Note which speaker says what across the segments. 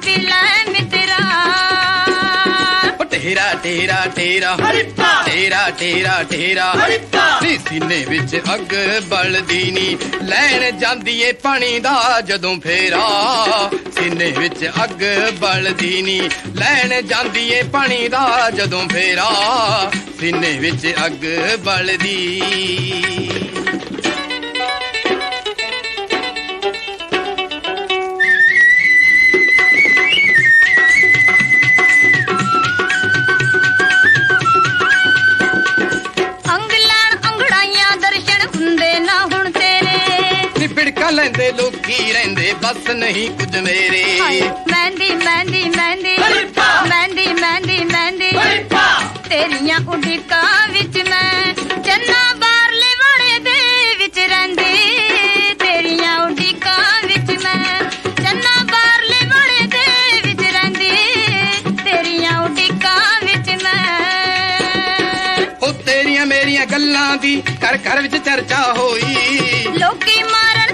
Speaker 1: ਦੁੱਧ ਪੀ ਲੈ ਮਿੱਤਰਾ
Speaker 2: ਓ ਟੇਰਾ ਟੇਰਾ ਟੇਰਾ
Speaker 3: ਹਰਿਪਾ।
Speaker 2: ਟੇਰਾ ਟੇਰਾ ਟੇਰਾ
Speaker 3: ਹਰਿਪਾ।
Speaker 2: ਨੀ ਸੀਨੇ ਵਿੱਚ ਅੱਗ ਬਲਦੀ ਨੀ। ਲੈਣ ਜਾਂਦੀ ਏ ਪਾਣੀ ਦਾ ਜਦੋਂ ਫੇਰਾ। ਸੀਨੇ ਵਿੱਚ ਅੱਗ ਬਲਦੀ ਨੀ। ਲੈਣ ਜਾਂਦੀ ਏ ਪਾਣੀ ਦਾ ਜਦੋਂ ਫੇਰਾ। ਸੀਨੇ ਵਿੱਚ ਅੱਗ ਬਲਦੀ। ਲੈਂਦੇ ਲੋਕੀ ਰਹਿੰਦੇ ਬਸ ਨਹੀਂ ਕੁਝ ਮੇਰੇ।
Speaker 1: ਮਹਿੰਦੀ ਮਹਿੰਦੀ ਮਹਿੰਦੀ। ਮਹਿੰਦੀ ਮਹਿੰਦੀ ਮਹਿੰਦੀ ਤੇਰੀਆਂ ਉਡੀਕਾਂ ਵਿੱਚ ਮੈਂ ਚੰਨਾ ਬਾਰਲੇ ਵਾੜੇ ਦੇ ਵਿੱਚ ਰਹਿੰਦੀ। ਤੇਰੀਆਂ ਉਡੀਕਾਂ ਵਿੱਚ ਮੈਂ ਚੰਨਾ ਬਾਰਲੇ ਵਾੜੇ ਦੇ ਵਿੱਚ ਰਹਿੰਦੀ। ਤੇਰੀਆਂ ਉਡੀਕਾਂ ਵਿੱਚ ਮੈਂ
Speaker 2: ਉਹ ਤੇਰੀਆਂ ਮੇਰੀਆਂ ਗੱਲਾਂ ਦੀ ਘਰ ਘਰ ਵਿੱਚ ਚਰਚਾ ਹੋਈ।
Speaker 1: ਲੋਕੀ ਮਾਰਨ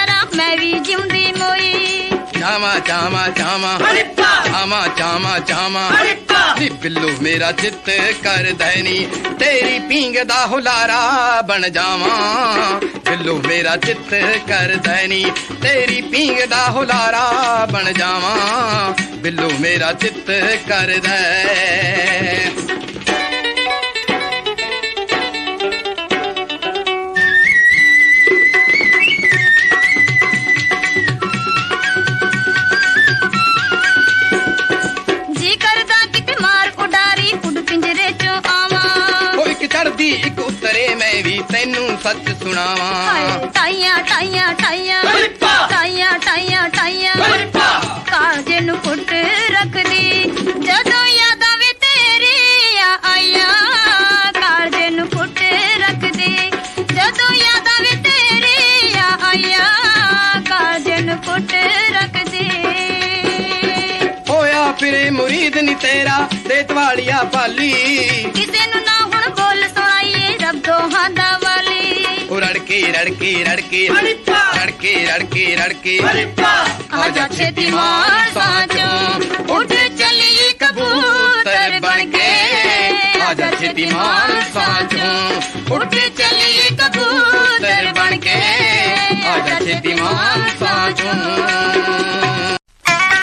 Speaker 1: ਯਾਰਾ ਮੈਂ ਵੀ ਜਿਉਂਦੀ ਮੋਈ।
Speaker 2: ਚਾਵਾ ਚਾਵਾ ਚਾਵਾ
Speaker 3: ਹਰਿਪਾ
Speaker 2: ਚਾਵਾ ਚਾਵਾ ਚਾਵਾ
Speaker 3: ਹਰਿਪਾ
Speaker 2: ਨੀ ਬਿੱਲੂ ਮੇਰਾ ਚਿੱਤ ਕਰਦਾ ਨੀ। ਤੇਰੀ ਪੀਂਗ ਦਾ ਹੁਲਾਰਾ ਬਣ ਜਾਵਾਂ। ਬਿੱਲੂ ਮੇਰਾ ਚਿੱਤ ਕਰਦਾ ਨੀ। ਤੇਰੀ ਪੀਂਗ ਦਾ ਹੁਲਾਰਾ ਬਣ ਜਾਵਾਂ। ਬਿੱਲੂ ਮੇਰਾ ਚਿੱਤ ਕਰਦਾ ਚੜਦੀ ਇੱਕ ਉਤਰੇ ਮੈਂ ਵੀ ਤੈਨੂੰ ਸੱਚ ਸੁਣਾਵਾਂ।
Speaker 1: ਟਾਈਆਂ ਟਾਈਆਂ ਟਾਈਆਂ। ਟਾਈਆਂ ਟਾਈਆਂ ਟਾਈਆਂ। ਕਾਲਜੇ ਨੂੰ ਕੁੱਟ ਰੱਖਦੀ ਜਦੋਂ ਯਾਦਾਂ ਵੇ ਤੇਰੀਆਂ ਆਈਆਂ। ਕਾਲਜੇ ਨੂੰ ਕੁੱਟ ਰੱਖਦੀ ਜਦੋਂ ਯਾਦਾਂ ਵੇ ਤੇਰੀਆਂ ਆਈਆਂ। ਕਾਲਜੇ ਨੂੰ ਕੁੱਟ ਰੱਖਦੀ।
Speaker 2: ਹੋਇਆ ਫਿਰੇ ਮੁਰੀਦ ਨੀ ਤੇਰਾ ਦੇਤ ਵਾਲੀਆ ਪਾਲੀ।
Speaker 1: ਕਿਸੇ ਨੂੰ रड़की रड़की रड़की रड़की रड़की आजा खेती साजो। उठ
Speaker 2: चली कबूतर बनके। आजा
Speaker 1: खेती साजो। उठ चली कबूतर
Speaker 2: बनके। आजा खेती साजो।